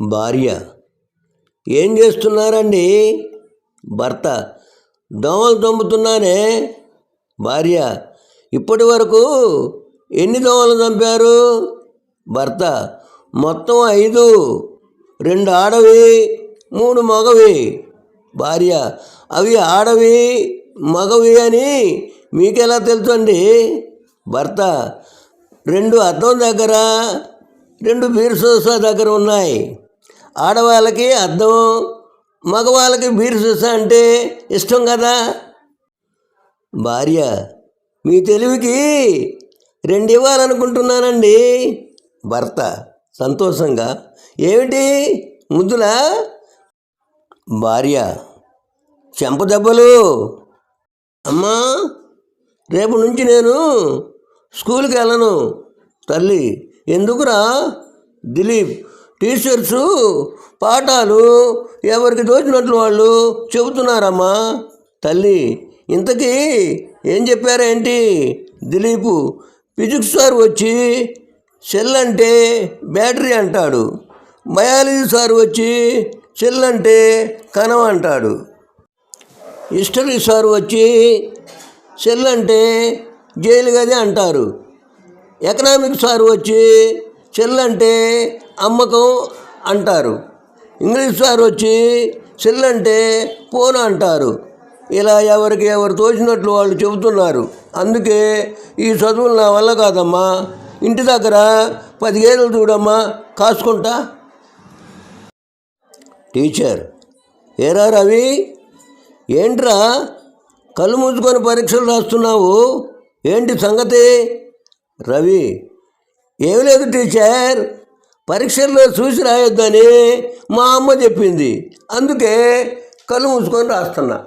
భార్య. ఏం చేస్తున్నారండి? భర్త. దోమలు చంపుతున్నానే భార్య. ఇప్పటి వరకు ఎన్ని దోమలు చంపారు? భర్త. మొత్తం ఐదు. రెండు ఆడవి మూడు మగవి. భార్య. అవి ఆడవి మగవి అని మీకెలా తెలుసండి? భర్త. రెండు అద్దం దగ్గర రెండు బీర్సోసా దగ్గర ఉన్నాయి. ఆడవాళ్ళకి అర్థం మగవాళ్ళకి బీర్ చూసా అంటే ఇష్టం కదా? భార్య మీ తెలివికి రెండు ఇవ్వాలనుకుంటున్నానండి. భర్త సంతోషంగా. ఏమిటి? ముద్దులా? భార్య చెంపదెబ్బలు అమ్మా రేపు నుంచి నేను స్కూల్కి వెళ్ళను. తల్లి ఎందుకురా? దిలీప్ టీచర్సు పాఠాలు ఎవరికి తోచినట్లు వాళ్ళు చెబుతున్నారమ్మా. తల్లి ఇంతకీ ఏం చెప్పారేంటి? దిలీపు ఫిజిక్స్ సార్ వచ్చి సెల్ అంటే బ్యాటరీ అంటాడు. బయాలజీ సార్ వచ్చి సెల్ అంటే కణం అంటాడు. హిస్టరీ సార్ వచ్చి సెల్ అంటే జైలు గది అంటారు. ఎకనామిక్స్ సార్ వచ్చి సెల్ అంటే అమ్మకం అంటారు. ఇంగ్లీష్ సార్ వచ్చి సెల్ అంటే ఫోన్ అంటారు. ఇలా ఎవరికి ఎవరు తోచినట్లు వాళ్ళు చెబుతున్నారు. అందుకే ఈ చదువులు నా వల్ల కాదమ్మా. ఇంటి దగ్గర పది గేదెలు చూడమ్మా. కాసుకుంటా. టీచర్ ఏరా రవి? ఏంట్రా? కళ్ళు మూసుకొని పరీక్షలు రాస్తున్నావు? ఏంటి సంగతి? రవి ఏమి లేదు టీచర్. పరీక్షల్లో చూసి రాయొద్దని మా అమ్మ చెప్పింది. అందుకే కళ్ళు మూసుకొని రాస్తున్నా.